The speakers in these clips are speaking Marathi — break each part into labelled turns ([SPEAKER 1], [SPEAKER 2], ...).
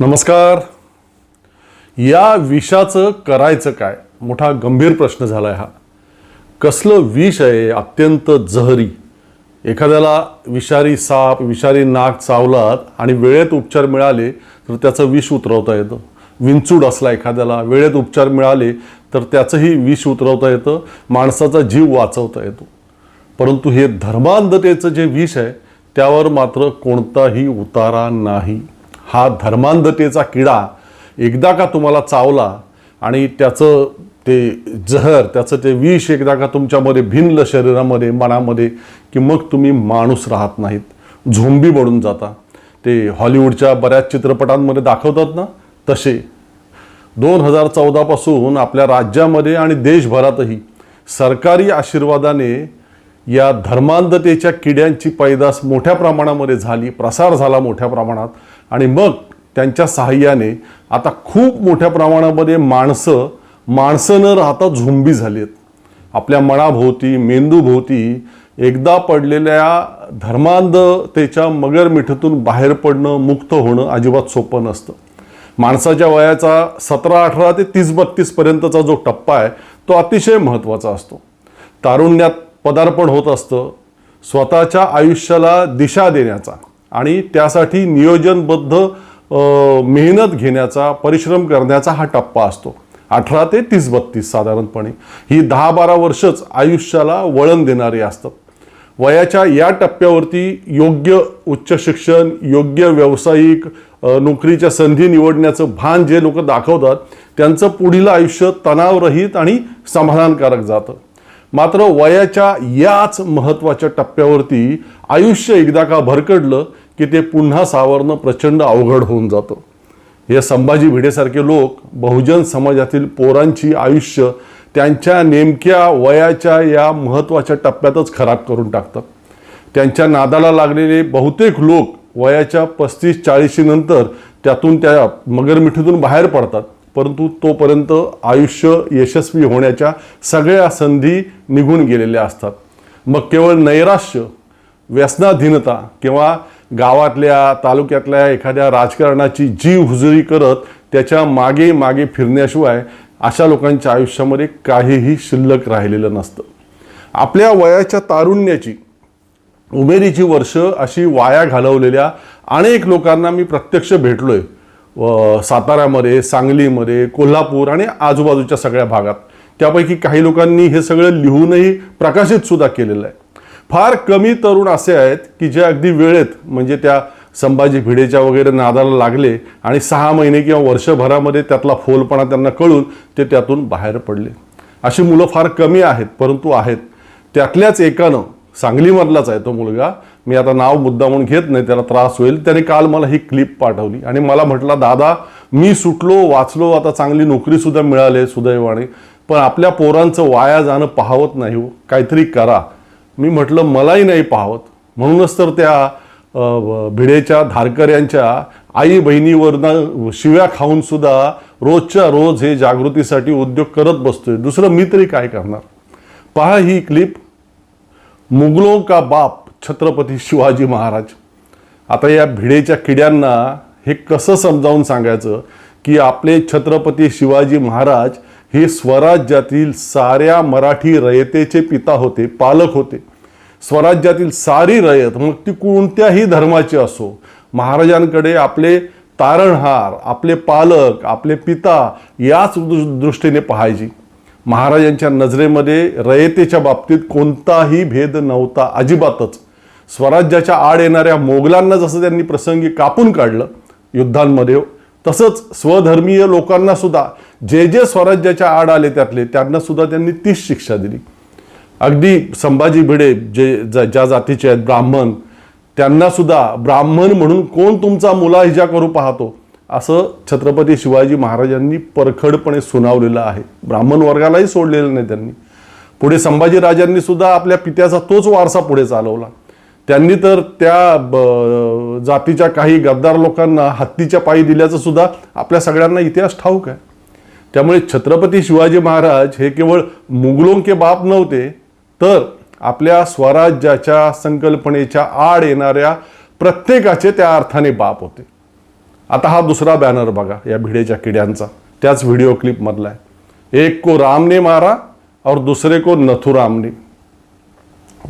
[SPEAKER 1] नमस्कार. या विषाचं करायचं काय? मोठा गंभीर प्रश्न झाला आहे हा. कसलं विष आहे अत्यंत जहरी. एखाद्याला विषारी साप विषारी नाक चावलात आणि वेळेत उपचार मिळाले तर त्याचं विष उतरवता येतं. विंचूड असला एखाद्याला वेळेत उपचार मिळाले तर त्याचंही विष उतरवता येतं माणसाचा जीव वाचवता येतो. परंतु हे धर्मांधतेचं जे विष आहे त्यावर मात्र कोणताही उतारा नाही. हा धर्मांधतेचा किडा एकदा का तुम्हाला चावला आणि त्याचं ते जहर त्याचं ते विष एकदा का तुमच्यामध्ये भिनलं शरीरामध्ये मनामध्ये की मग तुम्ही माणूस राहत नाहीत. झोंबी बनून जाता. ते हॉलिवूडच्या बऱ्याच चित्रपटांमध्ये दाखवतात ना तसे. दोन हजार चौदापासून आपल्या राज्यामध्ये आणि देशभरातही सरकारी आशीर्वादाने या धर्मांधतेच्या किड्यांची पैदास मोठ्या प्रमाणामध्ये झाली प्रसार झाला मोठ्या प्रमाणात. आणि मग त्यांच्या सहाय्याने आता खूप मोठ्या प्रमाणामध्ये माणसं माणसं न राहता झुंबी झाली आहेत. आपल्या मनाभोवती मेंदूभोवती एकदा पडलेल्या धर्मांधतेच्या मगर मिठतून बाहेर पडणं मुक्त होणं अजिबात सोपं नसतं. माणसाच्या वयाचा सतरा अठरा ते तीस बत्तीसपर्यंतचा जो टप्पा आहे तो अतिशय महत्त्वाचा असतो. तारुण्यात पदार्पण होत असतं. स्वतःच्या आयुष्याला दिशा देण्याचा. आणि त्यासाठी नियोजनबद्ध मेहनत घेण्याचा परिश्रम करण्याचा हा टप्पा असतो. अठरा ते तीस बत्तीस साधारणपणे. ही दहा बारा वर्षच आयुष्याला वळण देणारी असतात. वयाच्या या टप्प्यावरती योग्य उच्च शिक्षण योग्य व्यावसायिक नोकरीच्या संधी निवडण्याचं भान जे लोक दाखवतात त्यांचं पुढील आयुष्य तणावरहित आणि समाधानकारक जातं. मात्र वयाच्या याच महत्त्वाच्या टप्प्यावरती आयुष्य एकदा का भरकडलं की ते पुन्हा सावरणं प्रचंड अवघड होऊन जातं. हे संभाजी भिडेसारखे लोक बहुजन समाजातील पोरांची आयुष्य त्यांच्या नेमक्या वयाच्या या महत्त्वाच्या टप्प्यातच खराब करून टाकतात. त्यांच्या नादाला लागलेले बहुतेक लोक वयाच्या पस्तीस चाळीशीनंतर त्यातून त्या मगरमिठीतून बाहेर पडतात. परंतु तोपर्यंत आयुष्य यशस्वी होण्याच्या सगळ्या संधी निघून गेलेल्या असतात. मग केवळ नैराश्य व्यसनाधीनता किंवा गावातल्या तालुक्यातल्या एखाद्या राजकारणाची जीव हुजुरी करत त्याच्यामागे मागे फिरण्याशिवाय अशा लोकांच्या आयुष्यामध्ये काहीही शिल्लक राहिलेलं नसतं. आपल्या वयाच्या तारुण्याची उमेदीची वर्ष अशी वाया घालवलेल्या अनेक लोकांना मी प्रत्यक्ष भेटलो आहे साताऱ्यामध्ये सांगलीमध्ये कोल्हापूर आणि आजूबाजूच्या सगळ्या भागात. त्यापैकी काही लोकांनी हे सगळं लिहूनही प्रकाशित सुद्धा केलेलं आहे. फार कमी तरुण असे आहेत की जे अगदी वेळेत म्हणजे त्या संभाजी भिडेच्या वगैरे नादाला लागले आणि सहा महिने किंवा वर्षभरामध्ये त्यातला फोलपणा त्यांना कळून ते त्यातून बाहेर पडले. अशी मुलं फार कमी आहेत परंतु आहेत. त्यातल्याच एकानं सांगलीमधलाच आहे तो मुलगा मी आता नाव मुद्दा म्हणून घेत नाही त्याला त्रास होईल. त्याने काल मला ही क्लिप पाठवली. आणि मला म्हटला दादा मी सुटलो वाचलो आता चांगली नोकरी सुद्धा मिळाली सुदैवाने पण आपल्या पोरांचं वाया जाणं पाहावत नाही हो. काहीतरी करा. मी म्हटलं मलाही नाही पाहत म्हणूनच तर त्या भिडेच्या धारकऱ्यांच्या आई बहिणीवरनं शिव्या खाऊन सुद्धा रोजच्या रोज हे जागृतीसाठी उद्योग करत बसतोय. दुसरं मी तरी काय करणार? पहा ही क्लिप मुगलों का बाप छत्रपती शिवाजी महाराज. आता या भिडेच्या किड्यांना हे कसं समजावून सांगायचं की आपले छत्रपती शिवाजी महाराज हे स्वराज्यातील साऱ्या मराठी रयतेचे पिता होते पालक होते. स्वराज्यातील सारी रयत मग ती कोणत्याही धर्माची असो महाराजांकडे आपले तारणहार आपले पालक आपले पिता याच दृष्टीने पाहायची. महाराजांच्या नजरेमध्ये रयतेच्या बाबतीत कोणताही भेद नव्हता अजिबातच. स्वराज्याच्या आड येणाऱ्या मोगलांना जसं त्यांनी प्रसंगी कापून काढलं युद्धांमध्ये तसंच स्वधर्मीय लोकांना सुद्धा जे जे स्वराज्याच्या आड आले त्यातले त्यांना सुद्धा त्यांनी तीच शिक्षा दिली. अगदी संभाजी भिडे जे ज्या जातीचे आहेत ब्राह्मण त्यांना सुद्धा ब्राह्मण म्हणून कोण तुमचा मुला हिजा करू पाहतो असं छत्रपती शिवाजी महाराजांनी परखडपणे सुनावलेलं आहे. ब्राह्मण वर्गालाही सोडलेलं नाही त्यांनी. पुढे संभाजी राजांनी सुद्धा आपल्या पित्याचा तोच वारसा पुढे चालवला. त्यांनी तर त्या ब- जातीच्या काही गद्दार लोकांना हत्तीच्या पायी दिल्याचं सुद्धा आपल्या सगळ्यांना इतिहास ठाऊक आहे. त्यामुळे छत्रपती शिवाजी महाराज हे केवळ मुघलों के बाप नव्हते तर आपल्या स्वराज्याच्या संकल्पनेच्या आड येणाऱ्या प्रत्येकाचे त्या अर्थाने बाप होते. आता हा दुसरा बॅनर बघा या भिडेच्या किड्यांचा. त्याच व्हिडिओ क्लिपमधला आहे. एक को रामने मारा और दुसरे को नथुरामने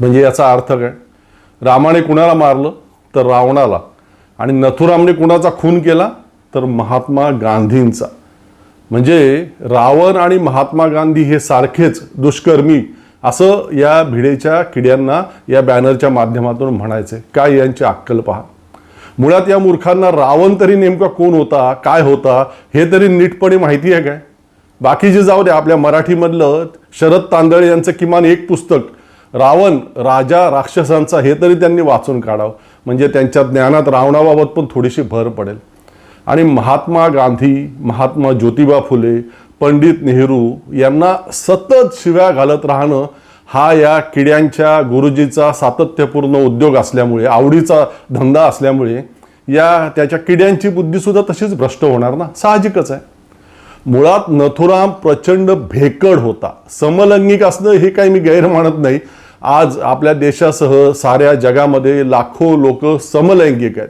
[SPEAKER 1] म्हणजे याचा अर्थ काय? रामाने कुणाला मारलं? तर रावणाला. आणि नथुरामने कुणाचा खून केला? तर महात्मा गांधींचा. म्हणजे रावण आणि महात्मा गांधी हे सारखेच दुष्कर्मी असं या भिडेच्या किड्यांना या बॅनरच्या माध्यमातून म्हणायचे. काय यांची अक्कल पहा. मुळात या मूर्खांना रावण तरी नेमका कोण होता? काय होता? हे तरी नीटपणे माहिती आहे काय? बाकीचे जाऊ द्या आपल्या मराठीमधलं शरद तांदळे यांचं किमान एक पुस्तक रावण राजा राक्षसांचा हे तरी त्यांनी वाचून काढावं. म्हणजे त्यांच्या ज्ञानात रावणाबाबत पण थोडीशी भर पडेल. आणि महात्मा गांधी महात्मा ज्योतिबा फुले पंडित नेहरू यांना सतत शिव्या घालत राहणं हा या किड्यांच्या गुरुजीचा सातत्यपूर्ण उद्योग असल्यामुळे आवडीचा धंदा असल्यामुळे या त्याच्या किड्यांची बुद्धीसुद्धा तशीच भ्रष्ट होणार ना? साहजिकच आहे. मुळात नथुराम प्रचंड भेकड होता. समलैंगिक असणं हे काही मी गैर मानत नाही. आज आपल्या देशासह साऱ्या जगामध्ये लाखो लोक समलैंगिक आहेत.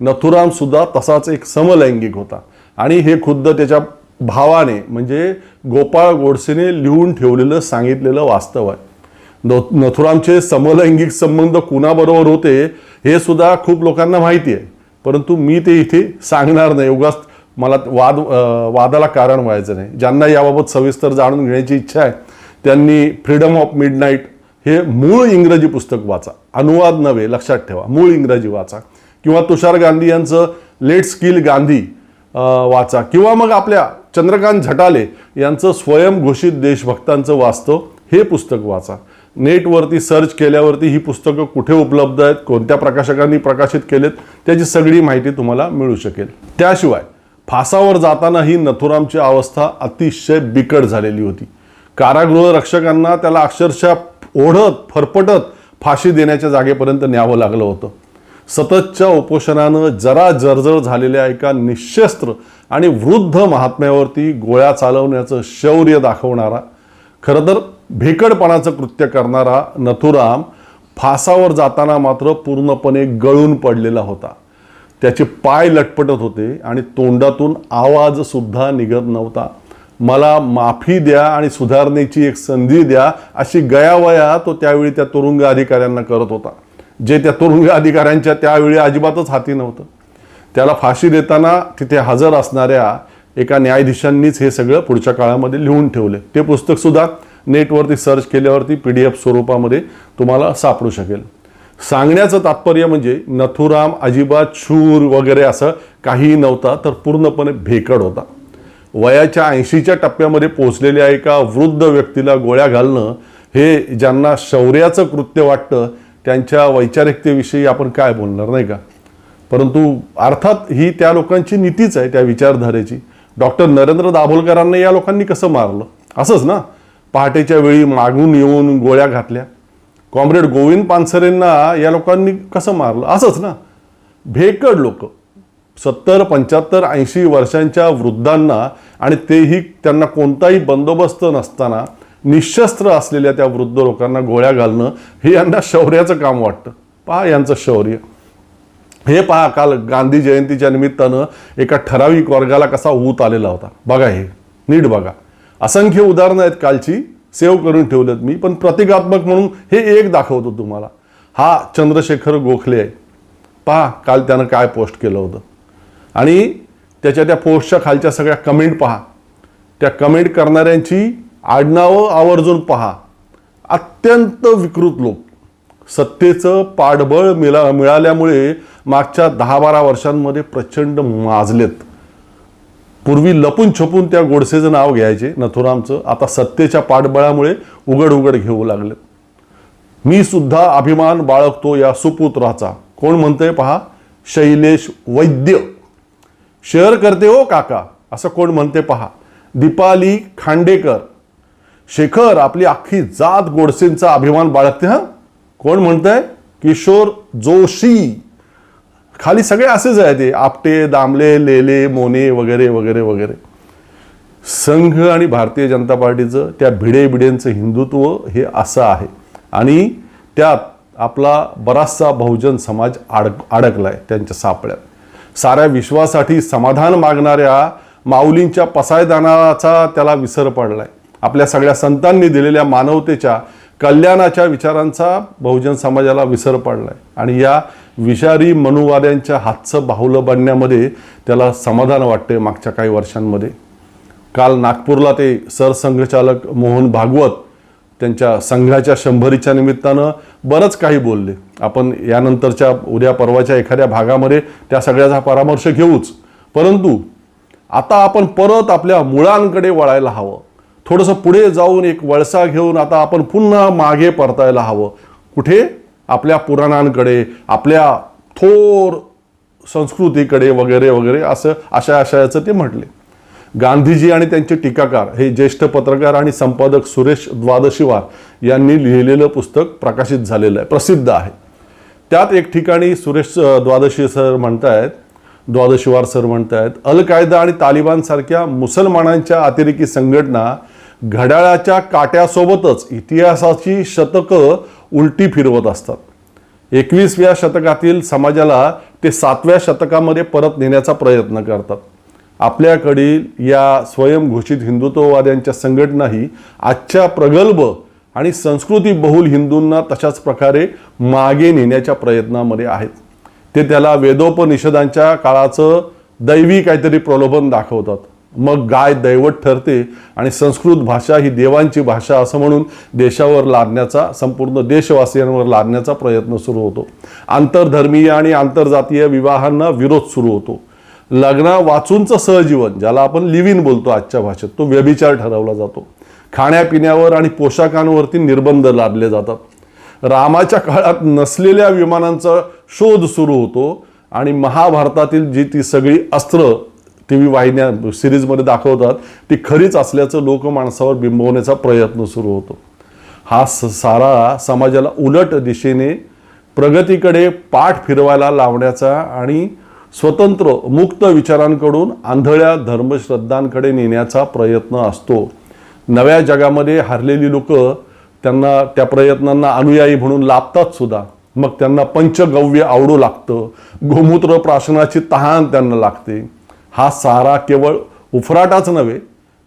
[SPEAKER 1] नथुराम सुद्धा तसाच एक समलैंगिक होता. आणि हे खुद्द त्याच्या भावाने म्हणजे गोपाळ गोडसेने लिहून ठेवलेलं सांगितलेलं वास्तव आहे. नथुरामचे समलैंगिक संबंध कुणाबरोबर होते हे सुद्धा खूप लोकांना माहिती आहे. परंतु मी ते इथे सांगणार नाही. उगाच मला वाद वादाला कारण व्हायचं नाही. ज्यांना याबाबत सविस्तर जाणून घेण्याची इच्छा आहे त्यांनी फ्रीडम ऑफ मिडनाईट हे मूळ इंग्रजी पुस्तक वाचा. अनुवाद नव्हे लक्षात ठेवा. मूळ इंग्रजी वाचा. किंवा तुषार गांधी यांचं लेट स्किल गांधी वाचा. किंवा मग आपल्या चंद्रकांत झटाले यांचं स्वयंघोषित देशभक्तांचं वास्तव हे पुस्तक वाचा. नेटवरती सर्च केल्यावरती ही पुस्तकं कुठे उपलब्ध आहेत कोणत्या प्रकाशकांनी प्रकाशित केलेत त्याची सगळी माहिती तुम्हाला मिळू शकेल. त्याशिवाय फासावर जाताना ही नथुरामची अवस्था अतिशय बिकट झालेली होती. कारागृह रक्षकांना त्याला अक्षरशः ओढत फरफटत फाशी देण्याच्या जागेपर्यंत न्यावं लागलं होतं. सततच्या उपोषणानं जरा जर्जर झालेल्या एका निशस्त्र आणि वृद्ध महात्म्यावरती गोळ्या चालवण्याचं शौर्य दाखवणारा खरं तर भेकडपणाचं कृत्य करणारा नथुराम फासावर जाताना मात्र पूर्णपणे गळून पडलेला होता. त्याचे पाय लटपटत होते आणि तोंडातून आवाजसुद्धा निघत नव्हता. मला माफी द्या आणि सुधारणेची एक संधी द्या अशी गयावया तो त्यावेळी त्या तुरुंग अधिकाऱ्यांना करत होता. जे त्या तुरुंग अधिकाऱ्यांच्या त्यावेळी अजिबातच हाती नव्हतं. त्याला फाशी देताना तिथे हजर असणाऱ्या एका न्यायाधीशांनीच हे सगळं पुढच्या काळामध्ये लिहून ठेवले. ते पुस्तक सुद्धा नेटवरती सर्च केल्यावरती पी डी एफ स्वरूपामध्ये तुम्हाला सापडू शकेल. सांगण्याचं तात्पर्य म्हणजे नथुराम अजिबात शूर वगैरे असं काहीही नव्हता तर पूर्णपणे भेकड होता. वयाच्या ऐंशीच्या टप्प्यामध्ये पोहोचलेल्या एका वृद्ध व्यक्तीला गोळ्या घालणं हे ज्यांना शौर्याचं कृत्य वाटतं त्यांच्या वैचारिकतेविषयी आपण काय बोलणार नाही का? परंतु अर्थात ही त्या लोकांची नीतीच आहे त्या विचारधारेची. डॉक्टर नरेंद्र दाभोलकरांना या लोकांनी कसं मारलं? असंच ना? पहाटेच्या वेळी मागून येऊन गोळ्या घातल्या. कॉम्रेड गोविंद पानसरेंना या लोकांनी कसं मारलं? असंच ना? भेकड लोक. सत्तर पंच्याहत्तर ऐंशी वर्षांच्या वृद्धांना आणि तेही त्यांना कोणताही बंदोबस्त नसताना निशस्त्र असलेल्या त्या वृद्ध लोकांना गोळ्या घालणं हे यांना शौर्याचं काम वाटतं. पहा यांचं शौर्य. हे पहा काल गांधी जयंतीच्या निमित्तानं एका ठराविक वर्गाला कसा ऊत आलेला होता. बघा हे नीट बघा. असंख्य उदाहरणं आहेत कालची सेव्ह करून ठेवलेत मी पण प्रतिकात्मक म्हणून हे एक दाखवतो तुम्हाला. हा चंद्रशेखर गोखले आहे. पहा काल त्यानं काय पोस्ट केलं होतं. आणि त्याच्या त्या पोस्टच्या खालच्या सगळ्या कमेंट पहा. त्या कमेंट करणाऱ्यांची आडनावं आवर्जून पहा. अत्यंत विकृत लोक. सत्तेचं पाठबळ मिळा मिळाल्यामुळे मागच्या दहा बारा वर्षांमध्ये प्रचंड माजलेत. पूर्वी लपून छपून त्या गोडसेचं नाव घ्यायचे नथुरामचं. आता सत्तेच्या पाठबळामुळे उघड उघड घेऊ लागले मी सुद्धा अभिमान बाळगतो या सुपुत्राचा. कोण म्हणतंय पहा? शैलेश वैद्य. शेअर करते हो काका असं कोण म्हणते पहा. दीपाली खांडेकर. शेखर आपली अख्खी जात गोडसेंचा अभिमान बाळगते हां? कोण म्हणतंय? किशोर जोशी. खाली सगळे असेच आहे ते आपटे दामले लेले मोने वगैरे वगैरे वगैरे. संघ आणि भारतीय जनता पार्टीचं त्या भिडे भिडेंचं हिंदुत्व हे असं आहे. आणि त्यात आपला बराचसा बहुजन समाज अडक आहे त्यांच्या सापळ्यात. साऱ्या विश्वासाठी समाधान मागणाऱ्या माऊलींच्या पसायदानाचा त्याला विसर पडलाय. आपल्या सगळ्या संतांनी दिलेल्या मानवतेच्या कल्याणाच्या विचारांचा बहुजन समाजाला विसर पडलाय. आणि या विषारी मनुवाद्यांच्या हातचं बाहुलं बनण्यामध्ये त्याला समाधान वाटते मागच्या काही वर्षांमध्ये. काल नागपूरला ते सरसंघचालक मोहन भागवत त्यांच्या संघाच्या शंभरीच्या निमित्तानं बरंच काही बोलले. आपण यानंतरच्या उद्या परवाच्या एखाद्या भागामध्ये त्या सगळ्याचा परामर्श घेऊच. परंतु आता आपण परत आपल्या मुळांकडे वळायला हवं. थोडंसं पुढे जाऊन एक वळसा घेऊन आता आपण पुन्हा मागे परतायला हवं. कुठे? आपल्या पुराणांकडे आपल्या थोर संस्कृतीकडे वगैरे वगैरे असं अशा आशयाचं ते म्हटले. गांधीजी आणि त्यांचे टीकाकार हे ज्येष्ठ पत्रकार आणि संपादक सुरेश द्वादशीवार यांनी लिहिलेलं पुस्तक प्रकाशित झालेलं आहे प्रसिद्ध आहे. त्यात एक ठिकाणी सुरेश द्वादशी सर म्हणतायत द्वादशीवार सर म्हणतायत अल कायदा आणि तालिबानसारख्या मुसलमानांच्या अतिरेकी संघटना घड्याळाच्या काट्यासोबतच इतिहासाची शतकं उलटी फिरवत असतात. एकवीसव्या शतकातील समाजाला ते सातव्या शतकामध्ये परत नेण्याचा प्रयत्न करतात. आपल्याकडील या स्वयंघोषित हिंदुत्ववाद्यांच्या संघटनाही आजच्या प्रगल्भ आणि संस्कृती बहुल हिंदूंना तशाच प्रकारे मागे नेण्याच्या प्रयत्नामध्ये आहेत. ते त्याला वेदोपनिषदांच्या काळाचं दैवी काहीतरी प्रलोभन दाखवतात. मग गाय दैवत ठरते आणि संस्कृत भाषा ही देवांची भाषा असं म्हणून देशावर लादण्याचा संपूर्ण देशवासियांवर लादण्याचा प्रयत्न सुरू होतो. आंतरधर्मीय आणि आंतरजातीय विवाहांना विरोध सुरू होतो. लग्ना वाचूनचं सहजीवन ज्याला आपण लिव्ह इन बोलतो आजच्या भाषेत तो व्यभिचार ठरवला जातो. खाण्यापिण्यावर आणि पोशाखांवरती निर्बंध लादले जातात. रामाच्या काळात नसलेल्या विमानांचा शोध सुरू होतो आणि महाभारतातील जी ती सगळी अस्त्र टी व्ही वाहिन्या सिरीजमध्ये दाखवतात ती खरीच असल्याचं लोक माणसावर बिंबवण्याचा प्रयत्न सुरू होतो. हा स सारा समाजाला उलट दिशेने प्रगतीकडे पाठ फिरवायला लावण्याचा आणि स्वतंत्र मुक्त विचारांकडून आंधळ्या धर्मश्रद्धांकडे नेण्याचा प्रयत्न असतो. नव्या जगामध्ये हरलेली लोक त्यांना त्या प्रयत्नांना अनुयायी म्हणून लाभतात सुद्धा. मग त्यांना पंचगव्य आवडू लागतं. गोमूत्र प्राशनाची तहान त्यांना लागते. हा सारा केवळ उफराटाच नव्हे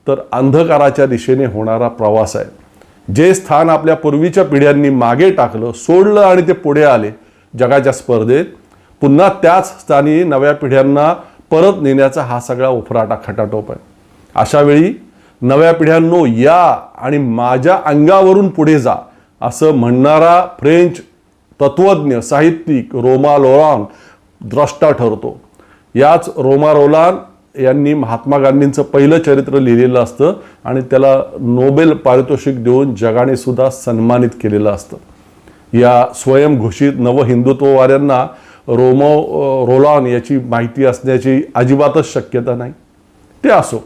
[SPEAKER 1] तर अंधकाराच्या दिशेने होणारा प्रवास आहे. जे स्थान आपल्या पूर्वीच्या पिढ्यांनी मागे टाकलं सोडलं आणि ते पुढे आले जगाच्या स्पर्धेत पुन्हा त्याच स्थानी नव्या पिढ्यांना परत नेण्याचा हा सगळा उफराटा खटाटोप आहे. अशावेळी नव्या पिढ्यांनो या आणि माझ्या अंगावरून पुढे जा असं म्हणणारा फ्रेंच तत्वज्ञ साहित्यिक रोमा लोरान द्रष्टा ठरतो. याच रोमा रोलान यांनी महात्मा गांधींचं पहिलं चरित्र लिहिलेलं असतं आणि त्याला नोबेल पारितोषिक देऊन जगाने सुद्धा सन्मानित केलेलं असतं. या स्वयंघोषित नवहिंदुत्ववाद्यांना रोमो रोलॉन याची माहिती असण्याची अजिबातच शक्यता नाही. ते असो.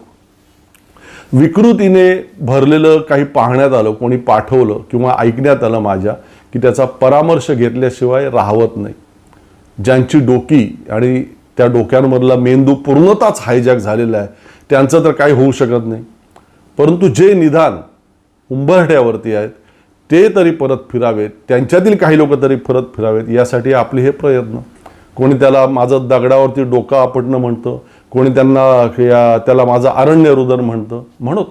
[SPEAKER 1] विकृतीने भरलेलं काही पाहण्यात आलं कोणी पाठवलं किंवा ऐकण्यात आलं माझ्या की त्याचा परामर्श घेतल्याशिवाय राहवत नाही. ज्यांची डोकी आणि त्या डोक्यांमधला मेंदू पूर्णताच हायजॅक झालेला आहे त्यांचं तर काही होऊ शकत नाही. परंतु जे निदान उंबरठ्यावरती आहेत ते तरी परत फिरावेत त्यांच्यातील काही लोक तरी परत फिरावेत यासाठी आपले हे प्रयत्न. कोणी त्याला माझं दगडावरती डोकं आपटणं म्हणतं कोणी त्यांना या त्याला माझं अरण्य रुदन म्हणतं. म्हणून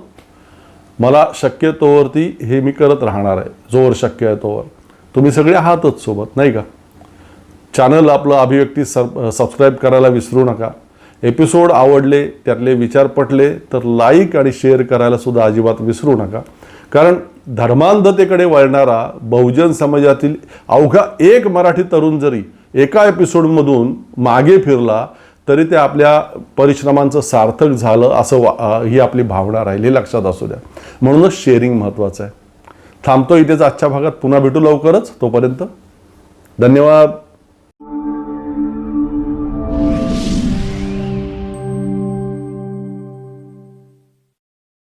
[SPEAKER 1] मला शक्यतोवरती हे मी करत राहणार आहे. जोवर शक्य आहे तोवर. तुम्ही सगळे आहातच सोबत नाही का? चॅनल आपलं अभिव्यक्ती सब सबस्क्राईब करायला विसरू नका. एपिसोड आवडले त्यातले विचार पटले तर लाईक आणि शेअर करायला सुद्धा अजिबात विसरू नका. कारण धर्मांधतेकडे वळणारा बहुजन समाजातील अवघा एक मराठी तरुण जरी एका एपिसोडमधून मागे फिरला तरी ते आपल्या परिश्रमांचं सार्थक झालं असं वा ही आपली भावना राहिली लक्षात असू द्या. म्हणूनच शेअरिंग महत्त्वाचं आहे. थांबतो इथेच आजच्या भागात पुन्हा भेटू लवकरच तोपर्यंत. धन्यवाद.